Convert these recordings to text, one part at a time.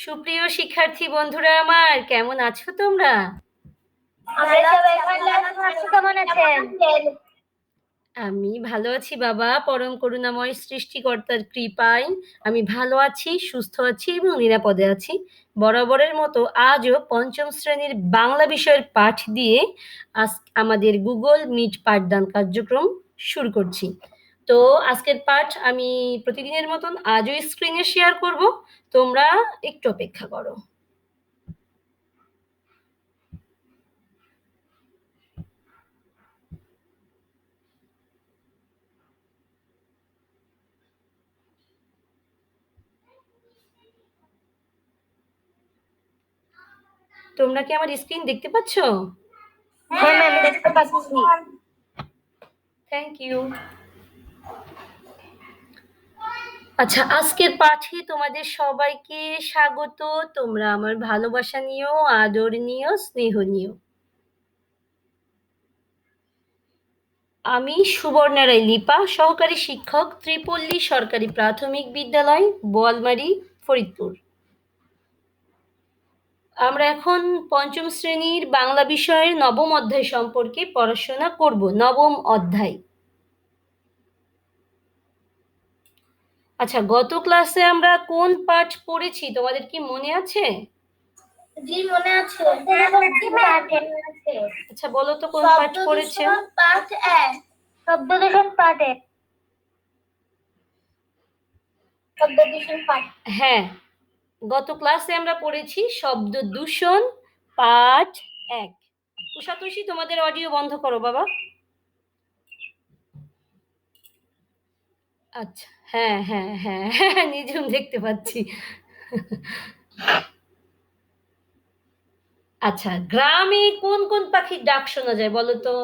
সুপ্রিয় শিক্ষার্থী বন্ধুরা আমার কেমন আছো তোমরা? আমি ভালো আছি বাবা পরম করুণাময় সৃষ্টিকর্তার কৃপায়। আমি ভালো আছি সুস্থ আছি এবং নিরাপদে আছি। বরাবরের মতো আজও পঞ্চম শ্রেণির বাংলা বিষয়ের পাঠ দিয়ে আজ আমাদের গুগল মিট পাঠদান কার্যক্রম শুরু করছি। তো আজকের পাঠ আমি প্রতিদিনের মতন আজও স্ক্রিনে শেয়ার করব। তোমরা একটু অপেক্ষা করো। তোমরা কি আমার স্ক্রিন দেখতে পাচ্ছ? হ্যাঁ ম্যাম দেখতে পাচ্ছি। থ্যাংক ইউ আচ্ছা আজকের পাঠে তোমাদের সবাইকে স্বাগত। তোমরা আমার ভালোবাসা নিও, আদর নিও, স্নেহ নিও। আমি সুবর্ণা রায় লিপা, সহকারী শিক্ষক, ত্রিপল্লী সরকারি প্রাথমিক বিদ্যালয়, বোয়ালমারি, ফরিদপুর। আমরা এখন পঞ্চম শ্রেণির বাংলা বিষয়ের নবম অধ্যায় সম্পর্কে পড়াশোনা করব। নবম অধ্যায়। আচ্ছা গত ক্লাসে আমরা কোন পাঠ পড়েছি? তোমাদের কি মনে আছে? জি মনে আছে। আচ্ছা বলো তো কোন পাঠ পড়েছে? পাঠ এক। শব্দ দূষণ পাঠ এক। শব্দ দূষণ পাঠ হ্যাঁ গত ক্লাসে আমরা পড়েছি শব্দ দূষণ পাঠ এক। উষাতোষী তোমাদের অডিও বন্ধ করো বাবা। আচ্ছা। হ্যাঁ হ্যাঁ হ্যাঁ হ্যাঁ নিজেও দেখতে পাচ্ছি। আচ্ছা গ্রামে কোন কোন পাখির ডাক শোনা যায় বলো তো?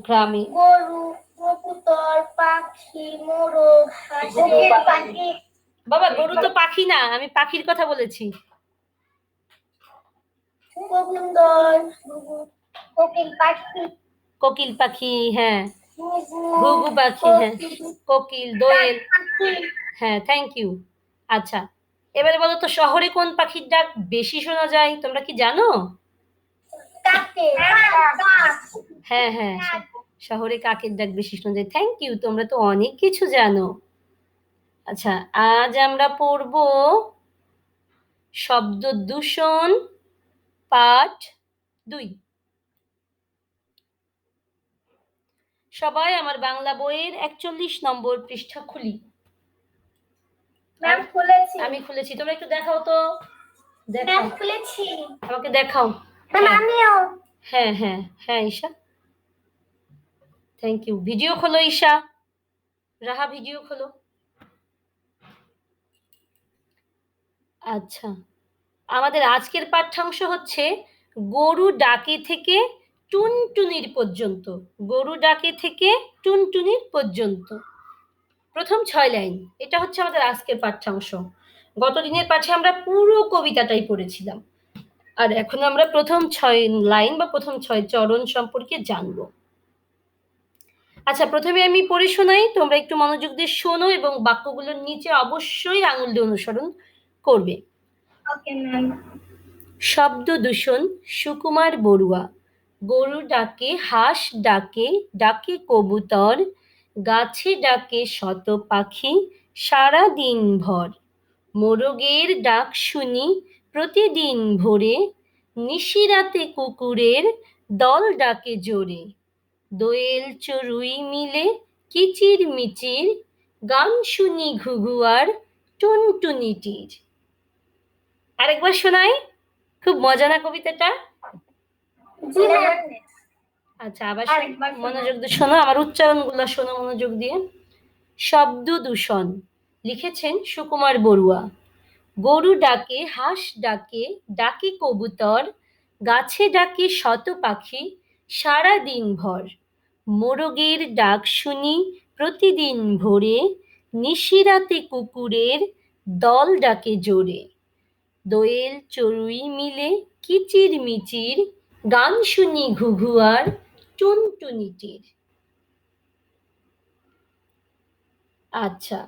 গ্রামে। গরু কবুতর পাখি মোরগ হাঁসের পাখি। বাবা গরু তো পাখি না আমি পাখির কথা বলেছি। কবুতর কোকিল পাখি কোকিল পাখি হ্যাঁ। ঘুঘু পাখি হ্যাঁ। কোকিল, দোয়েল। হ্যাঁ থ্যাংক ইউ আচ্ছা এবারে বলো তো, শহরে কোন পাখির ডাক বেশি শোনা যায়? তোমরা কি জানো? হ্যাঁ হ্যাঁ। শহরে কাকের ডাক বেশি শোনা যায়? থ্যাংক ইউ তোমরা তো অনেক কিছু জানো। আচ্ছা আজ আমরা পড়ব শব্দ দূষণ পাঠ দুই। সবাই আমার বাংলা বইয়ের একচল্লিশ নম্বর পৃষ্ঠা খুলি। ম্যাম খুলেছি। আমি খুলেছি তোমরা একটু দেখাও তো। দেখাও। খুলেছি। আমাকে দেখাও। হ্যাঁ। আমিও। হ্যাঁ হ্যাঁ হ্যাঁ ঈশা। থ্যাংক ইউ ভিডিও খোলো ঈশা। রাহা ভিডিও খোলো। আচ্ছা। আমাদের আজকের পাঠ্যাংশ হচ্ছে গরু ডাকে থেকে টুনটুনির পর্যন্ত গরু ডাকে থেকে টুনটুনির পর্যন্ত। প্রথম ছয় লাইন এটা হচ্ছে আমাদের আজকের পাঠ্যাংশ। গত দিনের পাঠে আমরা পুরো কবিতাটাই পড়েছিলাম। আর এখন আমরা প্রথম ছয় লাইন বা প্রথম ছয় চরণ সম্পর্কে জানব। আচ্ছা প্রথমে আমি পড়ে শোনাই তোমরা একটু মনোযোগ দিয়ে শোনো এবং বাক্যগুলোর নিচে অবশ্যই আঙুল দিয়ে অনুসরণ করবে। শব্দ দূষণ সুকুমার বড়ুয়া। গরু ডাকে, হাঁস ডাকে ডাকে কবুতর, গাছে ডাকে শত পাখি, সারা দিন ভর। মোরগের ডাক শুনি প্রতিদিন ভোরে, নিশিরাতে কুকুরের দল ডাকে জোরে। দোয়েল চড়ুই মিলে কিচির মিচির, গান শুনি ঘুঘুয়ার টুনটুনিটির। আরেকবার শোনাই, খুব মজা না কবিতাটা। আচ্ছা আবার। মনোযোগ দিয়ে শোনো আমার উচ্চারণগুলো শোনো মনোযোগ দিয়ে। শব্দ দূষণ লিখেছেন সুকুমার বড়ুয়া। গরু ডাকে হাঁস ডাকে ডাকে কবুতর গাছে ডাকে শত পাখি সারা দিন ভর। মোরগের ডাক শুনি প্রতিদিন ভোরে নিশিরাতে কুকুরের দল ডাকে জোরে। দোয়েল চড়ুই মিলে কিচির মিচির গান শুনি ঘুঘুয়ার টুনটুনিটির। আচ্ছা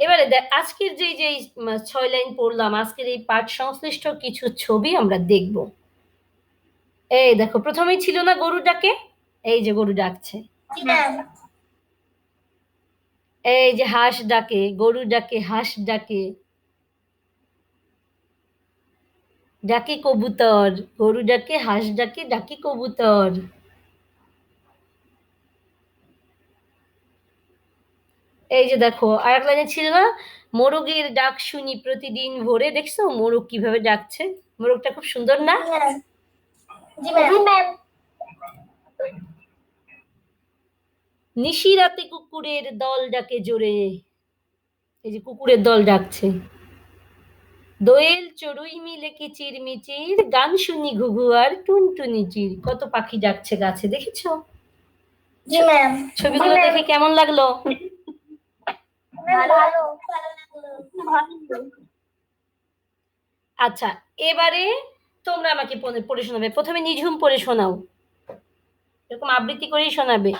এবারে আজকের যে যে ছয় লাইন পড়লাম আজকের এই পাঠ সংশ্লিষ্ট কিছু ছবি আমরা দেখব। এই দেখো প্রথমেই ছিল না গরু ডাকে এই যে গরু ডাকছে। জি এই যে হাঁস ডাকে গরু ডাকে হাঁস ডাকে। ডাকে কবুতর গরু ডাকে হাঁস ডাকে ডাকে কবুতর। এই যে দেখো আর এক লাইনে ছিল না? মোরগের ডাক শুনি প্রতিদিন ভোরে। দেখছ মোরগ কীভাবে ডাকছে? মোরগটা খুব সুন্দর না? ম্যাম। নিশিরাতে কুকুরের দল ডাকে জোরে। এই যে কুকুরের দল ডাকছে। দোয়েল চড়ুই মিলে কিচির মিচির গান শুনি ঘুঘু আর টুনটুনি চির। কত পাখি ডাকছে গাছে দেখেছ? জি ম্যাম। ছবিগুলো দেখে কেমন লাগল? আচ্ছা এবারে তোমরা আমাকে পড়ে শোনাবে। প্রথমে নিঝুম পড়ে শোনাও। এরকম আবৃত্তি করেই শোনাবে।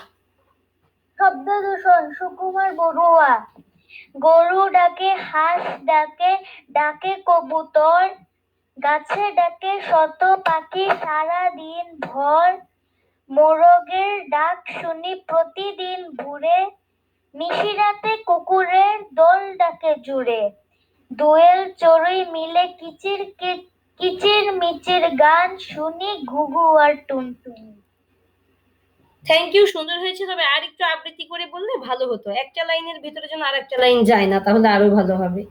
শব্দ দূষণ সুকুমার বড়ুয়া। গরু ডাকে, হাঁস ডাকে ডাকে কবুতর, গাছে ডাকে শত পাখি সারা দিন ভর, মোরগের ডাক শুনি প্রতিদিন ভোরে, নিশিরাতে কুকুরের দোল ডাকে জুড়ে দোয়েল চড়ুই মিলে কিচির কিচির মিচির গান শুনি ঘুঘু আর টুনটুনি। থ্যাংক ইউ সুন্দর হয়েছে, তবে আর একটু আবৃত্তি করে ভালো হতো। একটা লাইনের ভিতরে যেন আর একটা লাইন যায় না তাহলে আরও ভালো হবে।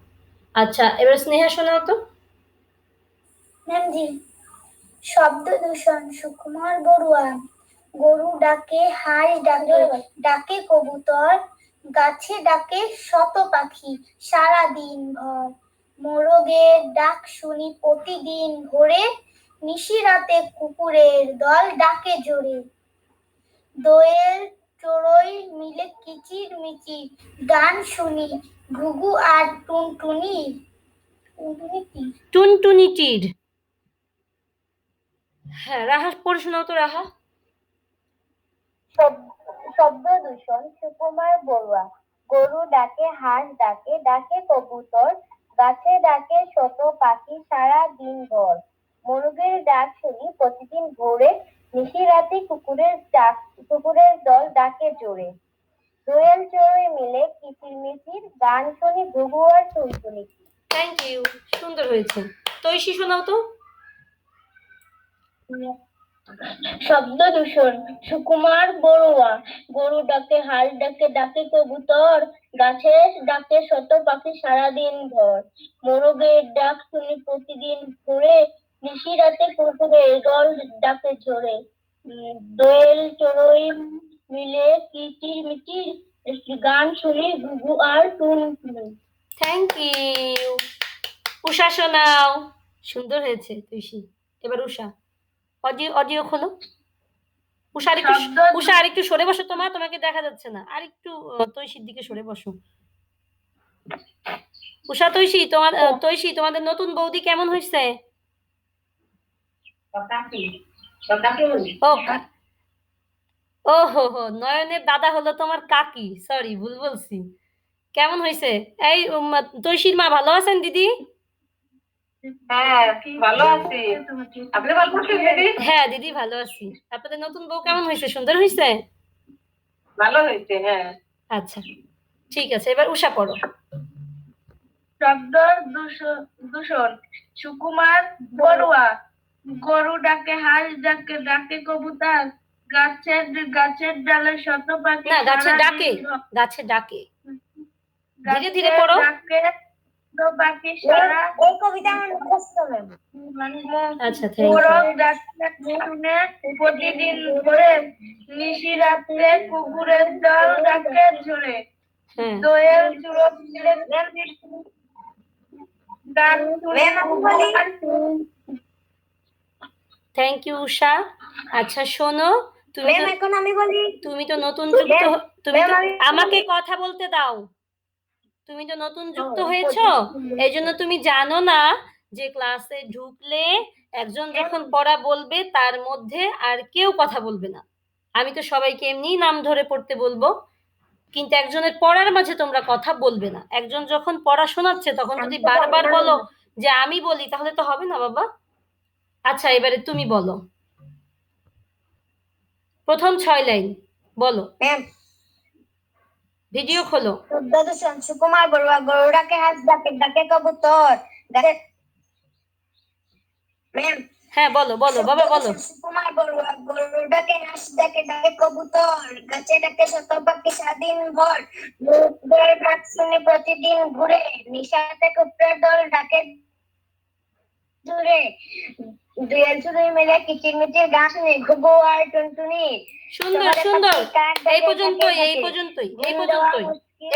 আচ্ছা এবার স্নেহা শোনাও তো। ম্যাম জি শব্দ দূষণ সুকুমার বড়ুয়া গরু ডাকে হাঁস ডাকে ডাকে কবুতর গাছে ডাকে শত পাখি সারা দিন ভর। মোরগের ডাক শুনি প্রতিদিন ভোরে নিশিরাতে কুকুরের দল ডাকে জোরে। দোয়েল চড়ই মিলে কিচির মিচির গান শুনি ঘুঘু আর টুনটুনি। টুনটুনি কি? টুনটুনিটির হ্যাঁ রাহা পড়ে শোনাও তো রাহা। শব্দ দূষণ সুকুমার বড়ুয়া। গরু ডাকে হাঁস ডাকে ডাকে কবুতর। গাছে ডাকে ছোট পাখি সারা দিন ভর। মোরগের ডাক শুনি প্রতিদিন ভোরে নিশিরাতে কুকুরের ডাক কুকুরের দল ডাকে জোরে। দোয়েল চড়ুই মিলে কিচির মিচির গান শুনি ঘুঘু আর টুনটুনি। থ্যাংক ইউ সুন্দর হয়েছে। তৈশি শোনাও তো। শব্দ দূষণ। সুকুমার বড়ুয়া গরু ডাকে হাল ডাকে ডাকে কবুতর গাছে ডাকে শত পাখি সারাদিন ভর। মোরগের ডাক শুনি প্রতিদিন ভোরে নিশি রাতে কুকুরের দল ডাকে ঝরে। দোয়েল চড়ই মিলে কিচির মিচির গান শুনি ঘুঘু আর টুনটুনি। থ্যাংক ইউ উষা শোনাও। সুন্দর হয়েছে তৈশি এবার উষা। অডিও অডিও খোলো। উষা আরেকটু উষা আরেকটু সরে বসো তোমা তোমাকে দেখা যাচ্ছে না। আরেকটু তৈশির দিকে সরে বসো। উষা তৈশি তোমার আহ, তৈশি তোমাদের নতুন বৌদি কেমন হয়েছে? ও হো হো নয়নের দাদা হলো তোমার কাকি সরি ভুল বলছি। কেমন হয়েছে এই তৈশির মা ভালো আছেন দিদি? হ্যাঁ ভালো আছি। আপনি দিদি? হ্যাঁ ভালো আছি। আপনাদের নতুন বউ কেমন হয়েছে সুন্দর হয়েছে ভালো হয়েছে হ্যাঁ। আচ্ছা ঠিক আছে এবার উষা পড়ো। শব্দ দূষণ সুকুমার বড়ুয়া। গরু ডাকে হাঁস ডাকে ডাকে কবুতর গাছের গাছের ডালে শত পাখি না গাছে ডাকে গাছে ডাকে। ধীরে ধীরে পড়ো। ডাকে সারা এই কবিতা আচ্ছা থ্যাংক ইউ মোরগ ডাকে শুনে প্রতিদিন ভোরে নিশি রাত্রে কুকুরের দল ডাকে ঝরে। হ্যাঁ। দোয়েল চুরো মিলে গান শুনে থ্যাংক ইউ উষা আচ্ছা শোনো তুমি এখন আমি বলি তুমি তো নতুন যুক্ত তুমি আমাকে কথা বলতে দাও। তুমি তো নতুন যুক্ত হয়েছো? এই জন্য তুমি জানো না যে ক্লাসে ঢুকলে একজন যখন পড়া বলবে তার মধ্যে আর কেউ কথা বলবে না। আমি তো সবাইকে এমনিই নাম ধরে পড়তে বলব। কিন্তু একজনের পড়ার মাঝে তোমরা কথা বলবে না। একজন যখন পড়া শোনাচ্ছে তখন যদি বারবার বলো যে আমি বলি তাহলে তো হবে না বাবা। আচ্ছা এবারে তুমি বলো। প্রথম ছয় লাইন বলো। ম্যাম ভিডিও খোলো। দূষণ সুকুমার বড়ুয়া গরুটাকে হাঁস ডাকে ডাকে কবুতর ম্যাম হ্যাঁ বলো বলো বাবা বলো। সুকুমার বড়ুয়া গরুটাকে হাঁস ডাকে ডাকে কবুতর গাছে ডাকে শত পাখি স্বাধীন ভর লোকদের ডাক শুনে প্রতিদিন ঘুরে নিশাতে কুকুরের দল ডাকে দূরে। দুয়েল চুরি মিলে কিচিরমিচির গান শুনে ঘুঘু আর টুনটুনি। সুন্দর সুন্দর। এই পর্যন্তই এই পর্যন্তই এই পর্যন্তই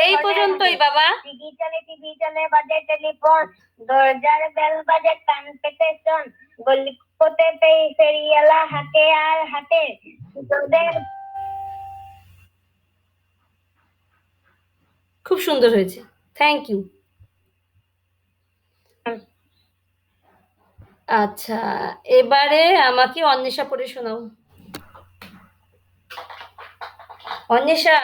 এই পর্যন্তই বাবা। টিভি চলে টিভি চলে বাজে টেলিফোন। দরজার বেল বাজে কান পেতে শোন গলি পথে পেই ফেরিয়ালা হাতে আর হাতে তোদের খুব সুন্দর হয়েছে। থ্যাংক ইউ আচ্ছা এবারে আমাকে অন্বেষা পড়ে শোনাও। অন্বেষা।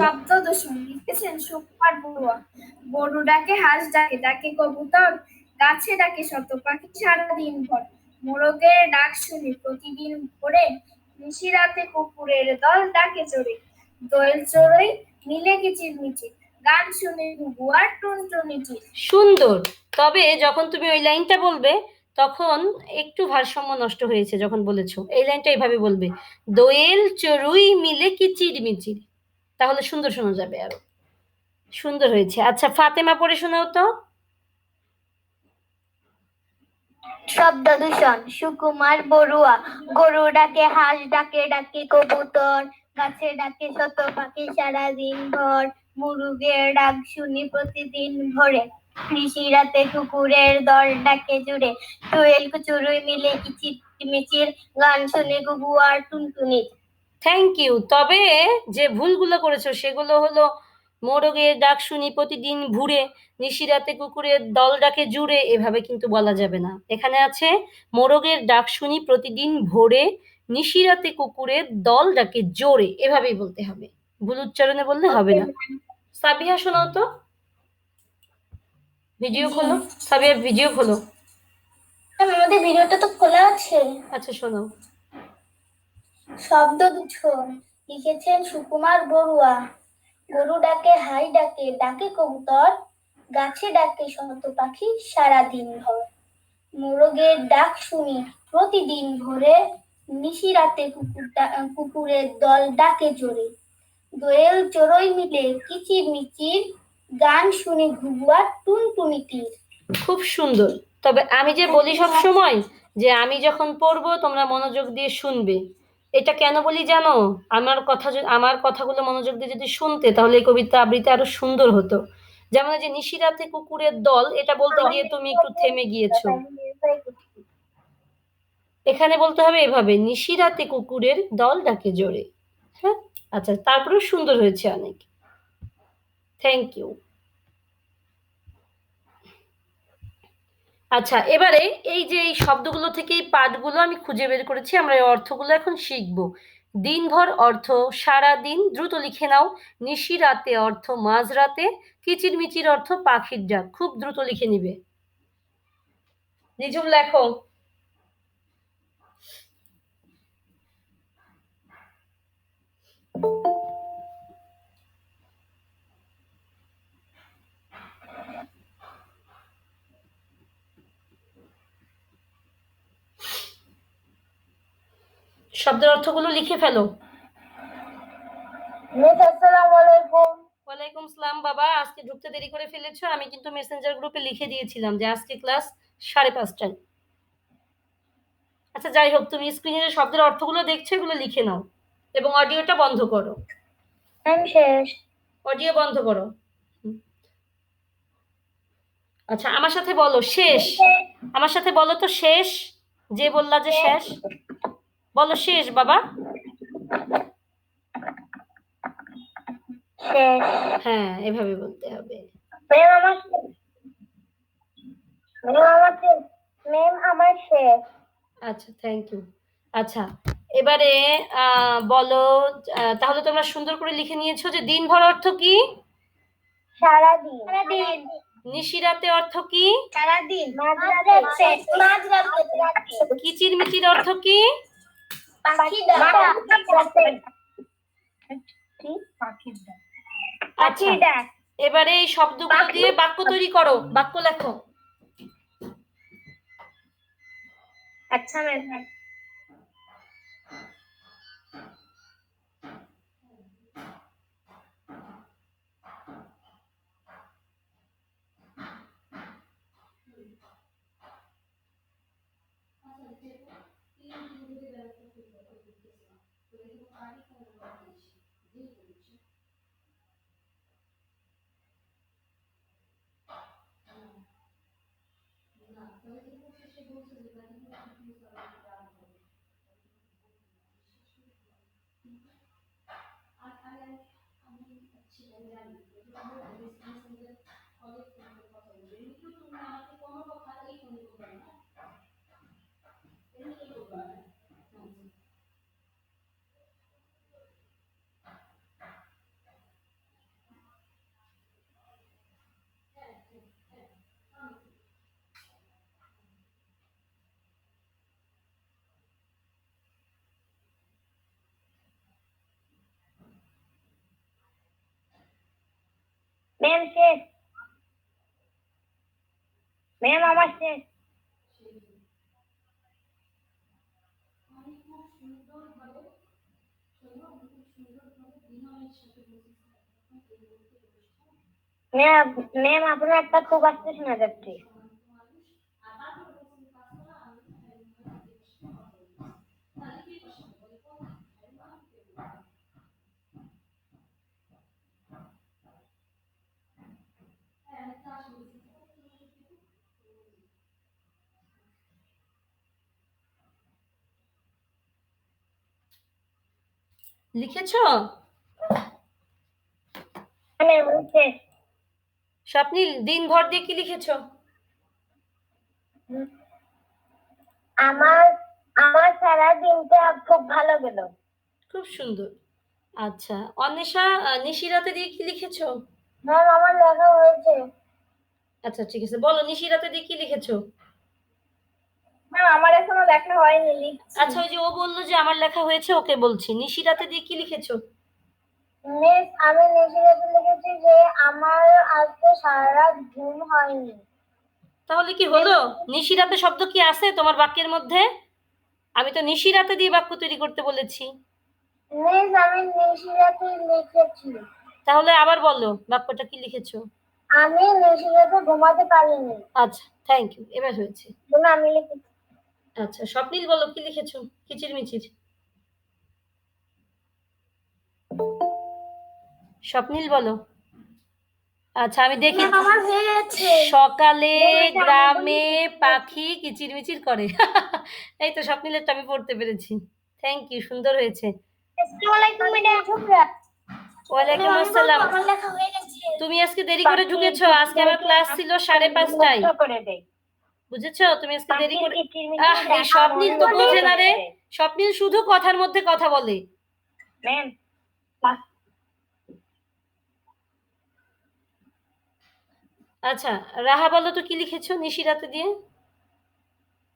শব্দ দূষণ, লিখেছেন সুকুমার বড়ুয়া। গরু ডাকে হাঁস ডাকে ডাকে কবুতর, গাছে ডাকে শত পাখি সারাদিন ভর। মোরগের ডাক শুনি প্রতিদিন ভোরে নিশি রাতে কুকুরের দল ডাকে চড়ে দোয়েল চড়ই মিলে কিচির মিচির গান শুনে আর টুনটুনিটি সুন্দর। তবে যখন তুমি ওই লাইনটা বলবে তখন একটু ভারসাম্য নষ্ট হয়েছে যখন বলেছ। এই লাইনটা এইভাবে বলবে দোয়েল চড়ুই মিলে কিচির মিচির তাহলে সুন্দর শোনা যাবে আরও। সুন্দর হয়েছে। আচ্ছা ফাতেমা পড়ে শোনাও তো। শব্দ দূষণ সুকুমার বড়ুয়া গরু ডাকে হাঁস ডাকে ডাকে কবুতর গাছে ডাকে শত পাখি সারা দিন ভর। মুরুগের ডাক শুনি প্রতিদিন ভোরে। নিশি রাতে কুকুরের দল ডাকে জুড়ে কোয়েল কুচুরুই মিলে কিচির গান শুনে গুগু আর টুনটুনি। থ্যাংক ইউ তবে যে ভুলগুলো করেছ সেগুলো হলো মোরগের ডাক শুনি প্রতিদিন ভুরে নিশিরাতে কুকুরের দল ডাকে জুড়ে এভাবে কিন্তু বলা যাবে না। এখানে আছে মোরগের ডাক শুনি প্রতিদিন ভোরে নিশিরাতে কুকুরের দল ডাকে জোরে এভাবেই বলতে হবে। ভুল উচ্চারণে বললে হবে না। সাবিহা শোনাও তো। ভিডিও খোলো। সাবিহা ভিডিও খোলো। আমাদের ভিডিওটা তো খোলা আছে। আচ্ছা শোনো। শব্দ দূষণ লিখেছেন সুকুমার বড়ুয়া। গরু ডাকে হাই ডাকে ডাকে কবুতর। গাছে ডাকে শত পাখি সারা দিন ভর। মোরগের ডাক শুনি প্রতিদিন ভোরে। নিশি রাতে কুকুর কুকুরের দল ডাকে জোরে। দোয়েল চড়ই মিলে কিচির মিচির গান শুনি ঘুগুয়া টুনটুনি খুব সুন্দর। তবে আমি যে বলি সব সময় যে আমি যখন পড়ব তোমরা মনোযোগ দিয়ে শুনবে। এটা কেন বলি জানো? আমার কথা আমার কথাগুলো মনোযোগ দিয়ে যদি শুনতে তাহলে এই কবিতা আবৃত্তি আরও সুন্দর হতো। যেমন যে নিশিরাতে কুকুরের দল, এটা বলতে গিয়ে তুমি একটু থেমে গিয়েছো। এখানে বলতে হবে এভাবে, নিশিরাতে কুকুরের দল ডাকে জোরে। হ্যাঁ? আচ্ছা তারপরেও সুন্দর হয়েছে অনেক। থ্যাংক ইউ আচ্ছা এবারে এই যে এই শব্দগুলো থেকে এই পাঠগুলো আমি খুঁজে বের করেছি, আমরা এই অর্থগুলো এখন শিখব। দিনভর অর্থ সারা দিন দ্রুত লিখে নাও। নিশি রাতে অর্থ মাঝরাতে কিচির মিচির অর্থ, পাখির ডাক। খুব দ্রুত লিখে নিবে। নিজুম লেখো শব্দের অর্থগুলো লিখে ফেলো। ওয়ালাইকুম সালাম বাবা। আজকে ঢুকতে দেরি করে ফেলেছো। আমি কিন্তু মেসেঞ্জার গ্রুপে লিখে দিয়েছিলাম যে আজকে ক্লাস সাড়ে পাঁচটায়। আচ্ছা যাই হোক তুমি স্ক্রিনে যে শব্দের অর্থগুলো দেখছ এগুলো লিখে নাও। এবং অডিওটা বন্ধ করো। আমি শেষ। অডিও বন্ধ করো। আচ্ছা আমার সাথে বলো শেষ। আমার সাথে বলো তো শেষ। যে বললা যে শেষ। বলো শেষ বাবা। হ্যাঁ এভাবে বলতে হবে। ম্যাম আমার শেষ। আচ্ছা থ্যাংক ইউ আচ্ছা এবারে আহ, বলো তাহলে তোমরা সুন্দর করে লিখে নিয়েছো যে দিনভর অর্থ কি? সারাদিন। সারাদিন। নিশিরাতে অর্থ কি? সারাদিন। কিচির মিচির অর্থ কি? পাখি ডাক। পাখির ডাক। আচ্ছা এবারে এই শব্দগুলো দিয়ে বাক্য তৈরি করো বাক্য লেখো। আচ্ছা ম্যাম। 我们家里，我就他们那些亲戚，好多。ম্যাম শেষ ম্যাম আমার শেষ ম্যাম ম্যাম আপনার একটা খুব আসতে শোনা যাচ্ছে লিখেছো? ম্যাম শেষ স্বপ্নিল দিনভর দিয়ে কি লিখেছো? আমার আমার সারা দিনটা খুব ভালো গেল। খুব সুন্দর। আচ্ছা অন্বেষা নিশিরাতে দিয়ে কি লিখেছো? ম্যাম আমার লেখা হয়েছে। আচ্ছা ঠিক আছে। বলো নিশিরাতে দিয়ে কি লিখেছো? ম্যাম আমার এখনও লেখা হয়নি লিখছি। আচ্ছা ওই যে ও বলল যে আমার লেখা হয়েছে ওকে বলছি। নিশিরাতে দিয়ে কি লিখেছো? মিস আমি নিশিরাতে লিখেছি যে আমার আজকে সারা ঘুম হয়নি। তাহলে কি হলো? নিশিরাতে শব্দ কি আছে তোমার বাক্যের মধ্যে? আমি তো নিশিরাতে দিয়ে বাক্য তৈরি করতে বলেছি। মিস আমি নিশিরাতে লিখেছি। তাহলে আবার বলো বাক্যটা কি লিখেছো? আমি নিশিরাতে ঘুমাতে পারিনি। আচ্ছা থ্যাংক ইউ এবার হয়েছে। তুমি আমি লিখেছি। আচ্ছা স্বপ্নিল বলো কি লিখেছো? কিচির মিচির স্বপ্নিল বলো। আচ্ছা আমি দেখি। সকালে গ্রামে পাখি কিচিরমিচির করে। এই তো স্বপ্নিলেরটা আমি পড়তে পেরেছি। থ্যাংক ইউ সুন্দর হয়েছে। ওয়ালাইকুম আসসালাম। তুমি আজকে দেরি করে ঢুকেছো? আজকে আমার ক্লাস ছিল সাড়ে পাঁচটায়। বুঝেছ? তুমি আজকে দেরি করে আহ স্বপ্নিল তো বোঝে না রে। স্বপ্নিল শুধু কথার মধ্যে কথা বলে। ম্যাম আচ্ছা রাহা বলো তো কি লিখেছো নিশিরাতে দিয়ে?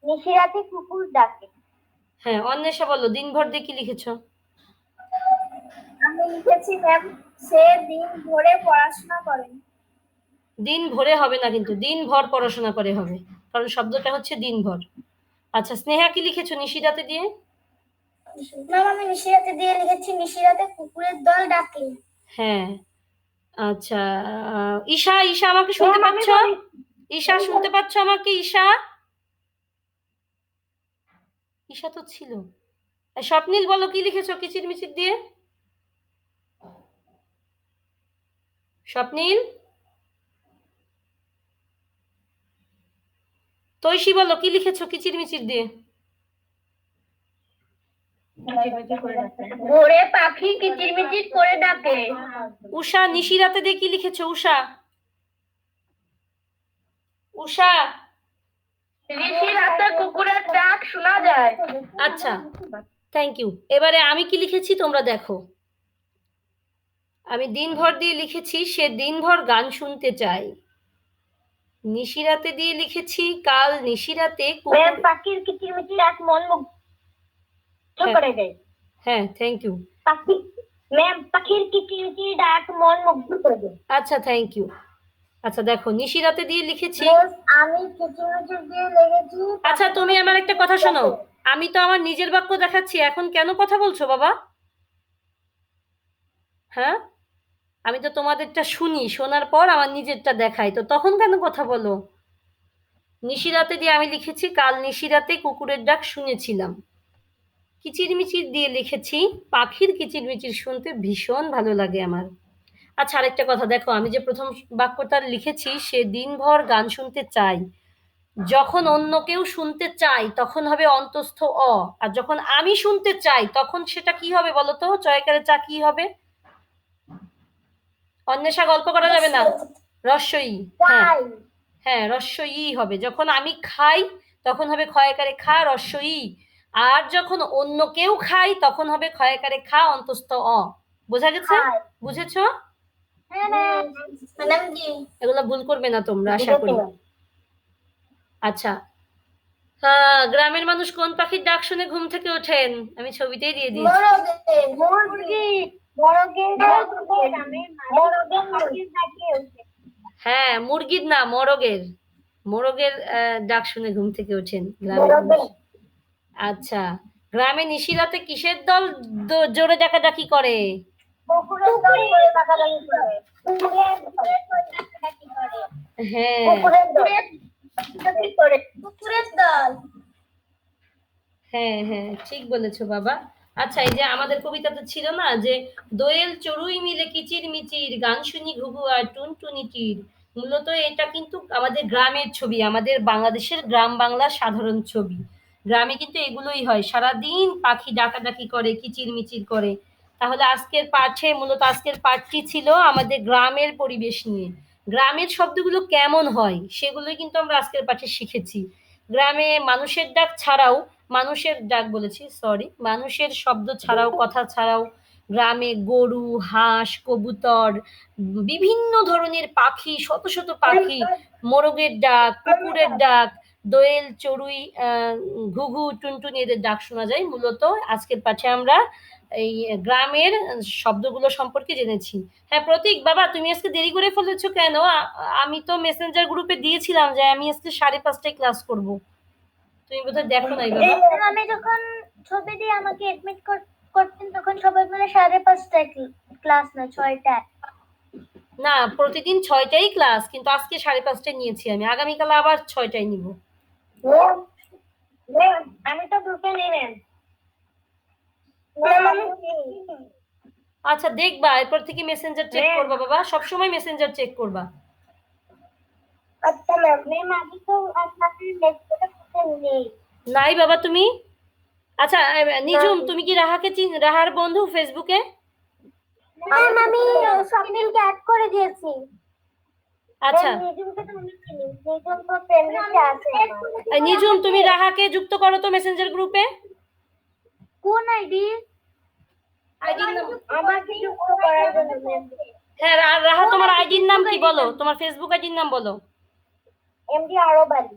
নিশিরাতে কুকুর ডাকে। হ্যাঁ অন্বেষা বলো দিনভর দিয়ে কি লিখেছো? আমি লিখেছি ম্যাম সে দিন ভরে পড়াশোনা করেন। দিন ভরে হবে না কিন্তু দিন ভর পড়াশোনা করে হবে। কারণ শব্দটা হচ্ছে দিনভর। আচ্ছা স্নেহা কি লিখেছো নিশিরাতে দিয়ে? ম্যাম আমি নিশিরাতে দিয়ে লিখেছি নিশিরাতে কুকুরের দল ডাকে। হ্যাঁ আচ্ছা ঈশা ঈশা আমাকে শুনতে পাচ্ছ? ঈশা শুনতে পাচ্ছ আমাকে ঈশা? ঈশা তো ছিল। আর স্বপ্নিল বলো কি লিখেছো কিচির মিচির দিয়ে? স্বপ্নিল? তৈশি বলো কি লিখেছো? কিচির মিচির দিয়ে? ভোরে পাখি কিচিরমিচির করে ডাকে? উষা নিশিরাতে দিয়ে কি লিখেছো উষা? উষা? নিশিরাতে কুকুরের ডাক শোনা যায়। আচ্ছা থ্যাংক ইউ এবারে আমি কি লিখেছি তোমরা দেখো। আমি দিনভর দিয়ে লিখেছি সে দিনভর গান শুনতে চাই নিশিরাতে দিয়ে লিখেছি কাল নিশিরাতে ম্যাম পাখির কিচিরমিচির মন মুগ্ধ হ্যাঁ। করে দেয়। হ্যাঁ থ্যাংক ইউ পাখি ম্যাম পাখির কিচিরমিচির ডাক মন মুগ্ধ করে দেয়। আচ্ছা থ্যাংক ইউ আচ্ছা দেখো নিশিরাতে দিয়ে লিখেছি আমি কিচিরমিচির দিয়ে লেগেছি আচ্ছা তুমি আমার একটা কথা শোনো। আমি তো আমার নিজের বাক্য দেখাচ্ছি এখন কেন কথা বলছো বাবা? হ্যাঁ? আমি তো তোমাদেরটা শুনি, শোনার পর আমার নিজেরটা দেখাই। তো তখন কেন কথা বলো? নিশিরাতে দিয়ে আমি লিখেছি, কাল নিশিরাতে কুকুরের ডাক শুনেছিলাম। কিচিরমিচির দিয়ে লিখেছি, পাখির কিচিরমিচির শুনতে ভীষণ ভালো লাগে আমার। আচ্ছা আরেকটা কথা দেখো, আমি যে প্রথম বাক্যটা লিখেছি, সে দিনভর গান শুনতে চাই। যখন অন্য কেউ শুনতে চাই তখন হবে অন্তস্থ অ। আর যখন আমি শুনতে চাই, তখন সেটা কি হবে বলো তো? চয়কারে চা কি হবে? অন্বেষা গল্প করা যাবে না? রস্যই হ্যাঁ। হ্যাঁ রস্যই হবে। যখন আমি খাই তখন হবে ক্ষয়কারে খা রস্যই আর যখন অন্য কেউ খাই তখন হবে ক্ষয়কারে খা অন্তস্থ অ। বোঝা গেছে? বুঝেছ? এগুলো ভুল করবে না তোমরা আশা করি। আচ্ছা। হ্যাঁ গ্রামের মানুষ কোন পাখির ডাক শুনে ঘুম থেকে ওঠেন? আমি ছবিতেই দিয়ে দিয়েছি। মুরগি হ্যাঁ মুরগির না মোরগের। মোরগের আহ, ডাক শুনে ঘুম থেকে ওঠেন গ্রামের মানুষ। আচ্ছা গ্রামে নিশিরাতে কিসের দল জোরে ডাকাডাকি করে? হ্যাঁ। কুকুরের দল। ডাকাডাকি করে। কুকুরের দল। হ্যাঁ হ্যাঁ ঠিক বলেছ বাবা। আচ্ছা এই যে আমাদের কবিতাতে ছিল না যে, দোয়েল চড়ুই মিলে কিচির মিচির, গান শুনি ঘুঘু আর টুনটুনি টির মূলত এটা কিন্তু আমাদের গ্রামের ছবি, আমাদের বাংলাদেশের গ্রাম বাংলার সাধারণ ছবি। গ্রামে কিন্তু এগুলোই হয়, সারাদিন পাখি ডাকাডাকি করে, কিচির মিচির করে। তাহলে আজকের পাঠে, মূলত আজকের পাঠটি ছিল আমাদের গ্রামের পরিবেশ নিয়ে। গ্রামের শব্দগুলো কেমন হয়, সেগুলোই কিন্তু আমরা আজকের পাঠে শিখেছি। গ্রামে মানুষের ডাক ছাড়াও মানুষের ডাক বলেছি সরি মানুষের শব্দ ছাড়াও, কথা ছাড়াও, গ্রামে গরু, হাঁস, কবুতর, বিভিন্ন ধরনের পাখি, শত শত পাখি, মোরগের ডাক, কুকুরের ডাক, দোয়েল, চড়ুই ঘুঘু, টুনটুনি, এদের ডাক শোনা যায় মূলত। আজকের পাঠে আমরা এই গ্রামের শব্দগুলো সম্পর্কে জেনেছি। হ্যাঁ প্রতীক, বাবা, তুমি আজকে দেরি করে ফেলেছো কেন? আমি তো মেসেঞ্জার গ্রুপে দিয়েছিলাম যে আমি আজকে সাড়ে পাঁচটায় ক্লাস করব। তুমি বোধহয় দেখো নাই বাবা। আমি যখন ছবি দিয়ে আমাকে এডমিট করতেন তখন সবাই মিলে সাড়ে পাঁচটায় ক্লাস না ছয়টায়। না প্রতিদিন ছয়টাই ক্লাস কিন্তু আজকে সাড়ে পাঁচটায় নিয়েছি আমি। আগামীকাল আবার ছয়টায় নিব। আমি তো গ্রুপে নেই ম্যাম। আচ্ছা দেখবা এরপর থেকে মেসেঞ্জার চেক করবা বাবা। সবসময় মেসেঞ্জার চেক করবা। আচ্ছা ম্যাম। ম্যাম আমি তো আপনাদের লেকচারে নেই নাই বাবা তুমি? আচ্ছা নিজুম তুমি কি রাহাকে চিন রাহার বন্ধু ফেসবুকে? ম্যাম আমি স্বপ্নিলকে অ্যাড করে দিয়েছি। আচ্ছা। নিজুমকে তো আমি চিনি নিজুম তো ফ্রেন্ড আছে। এই নিজুম তুমি রাহাকে যুক্ত করো তো মেসেঞ্জার গ্রুপে কোন আইডি? আমাকে যুক্ত করার জন্য হ্যাঁ রাহা তোমার আইডির নাম কি বলো? তোমার ফেসবুক আইডির নাম বলো। এমডি আরও বাড়ি।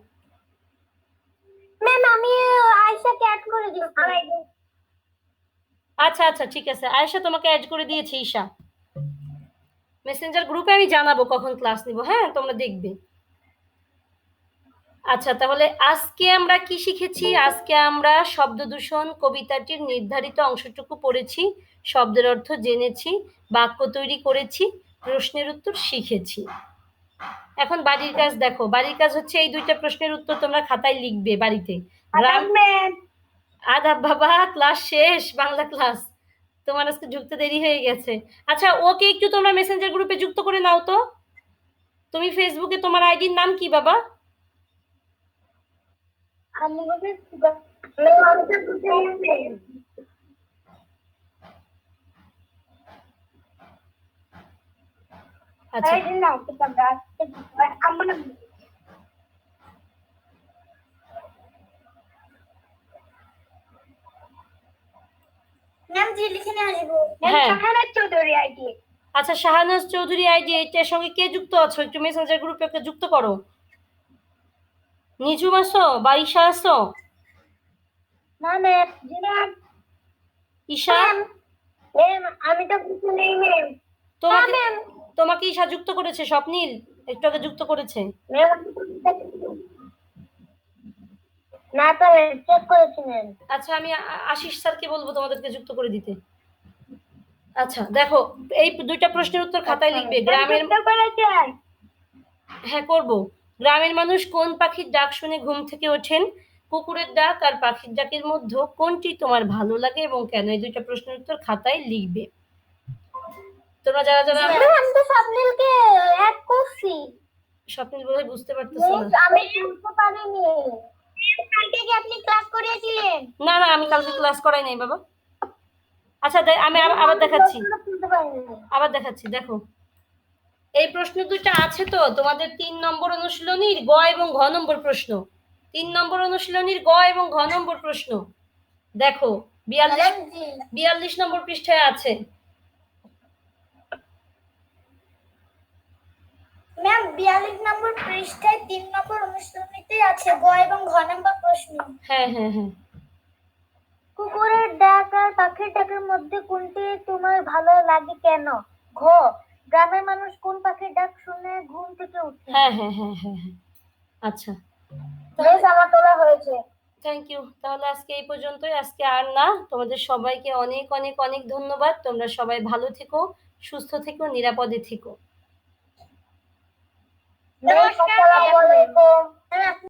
ম্যাম আমি আয়শাকে অ্যাড করে দিচ্ছি। আচ্ছা আচ্ছা ঠিক আছে। আয়েশা তোমাকে অ্যাড করে দিয়েছি ঈশা। মেসেঞ্জার গ্রুপে আমি জানাব কখন ক্লাস নিব হ্যাঁ? তোমরা দেখবে। আচ্ছা তাহলে আজকে আমরা কি শিখেছি? আজকে আমরা শব্দ দূষণ কবিতাটির নির্ধারিত অংশটুকু পড়েছি শব্দের অর্থ জেনেছি বাক্য তৈরি করেছি প্রশ্নের উত্তর শিখেছি। এখন বাড়ির কাজ দেখো বাড়ির কাজ হচ্ছে এই দুইটা প্রশ্নের উত্তর তোমরা খাতায় লিখবে বাড়িতে। গ্রাম আদাব বাবা ক্লাস শেষ বাংলা ক্লাস। তোমার আজকে যুক্ত দেরি হয়ে গেছে। আচ্ছা ওকে একটু তোমরা মেসেঞ্জার গ্রুপে যুক্ত করে নাও তো। তুমি ফেসবুকে তোমার আইডির নাম কি বাবা? আমি বলতে ম্যাম আমি তো বুঝতে আচ্ছা। ম্যাম জি লিখে নিয়ে আসব হ্যাঁ। শাহানাজ চৌধুরী আইডি আচ্ছা শাহানাজ চৌধুরী আইডি এটার সঙ্গে কে যুক্ত আছো? একটু মেসেঞ্জার গ্রুপে ওকে যুক্ত করো। নিজুম আসো বাইশা আসো না ম্যাম জি ম্যাম ঈশা ম্যাম আমি তো কিছু নেই ম্যাম। তোমাকে তোমাকে ঈশা যুক্ত করেছে স্বপ্নীল একটু আগে যুক্ত করেছে। না তো চেক করেছি ম্যাম আচ্ছা আমি আশিস স্যারকে বলব তোমাদেরকে যুক্ত করে দিতে। আচ্ছা দেখো এই দুইটা প্রশ্নের উত্তর খাতায় লিখবে। গ্রামের হ্যাঁ করব। গ্রামের মানুষ কোন পাখির ডাক শুনে ঘুম থেকে ওঠেন? কুকুরের ডাক আর পাখির ডাকের মধ্যে কোনটি তোমার ভালো লাগে এবং কেন? এই দুইটা প্রশ্নের উত্তর খাতায় লিখবে। তোমরা যারা যারা আমি তো স্বপ্নিলকে অ্যাড করছি। স্বপ্নিল বোধহয় বুঝতে পারতেছো না। আমি বুঝতে পারিনি। কালকে কি আপনি ক্লাস করিয়েছিলেন? না না আমি কালকে ক্লাস করাই নাই বাবা। আচ্ছা আমি আবার- দেখাচ্ছি। আবার দেখাচ্ছি দেখো। এই প্রশ্ন দুইটা আছে তো? তোমাদের তিন নম্বর অনুশীলনীর গ এবং ঘ নম্বর প্রশ্ন। তিন নম্বর অনুশীলনীর গ এবং ঘ নম্বর প্রশ্ন। দেখো বিয়াল্লিশ বিয়াল্লিশ নম্বর পৃষ্ঠায় আছে। ম্যাম বিয়াল্লিশ নম্বর পৃষ্ঠায় তিন নম্বর অনুশীলনীতে আছে গ এবং ঘ নম্বর প্রশ্ন। হ্যাঁ হ্যাঁ হ্যাঁ। কুকুরের ডাক আর পাখির ডাকের মধ্যে কোনটি তোমার ভালো লাগে কেন? ঘ গ্রামের মানুষ কোন পাখির ডাক শুনে ঘুম থেকে উঠে? হ্যাঁ হ্যাঁ হ্যাঁ হ্যাঁ হ্যাঁ। আচ্ছা। বেশ আমার তোলা হয়েছে। থ্যাংক ইউ তাহলে আজকে এই পর্যন্তই। আজকে আর না তোমাদের সবাইকে অনেক অনেক অনেক ধন্যবাদ। তোমরা সবাই ভালো থেকো সুস্থ থেকো নিরাপদে থেকো। No, es para polaco.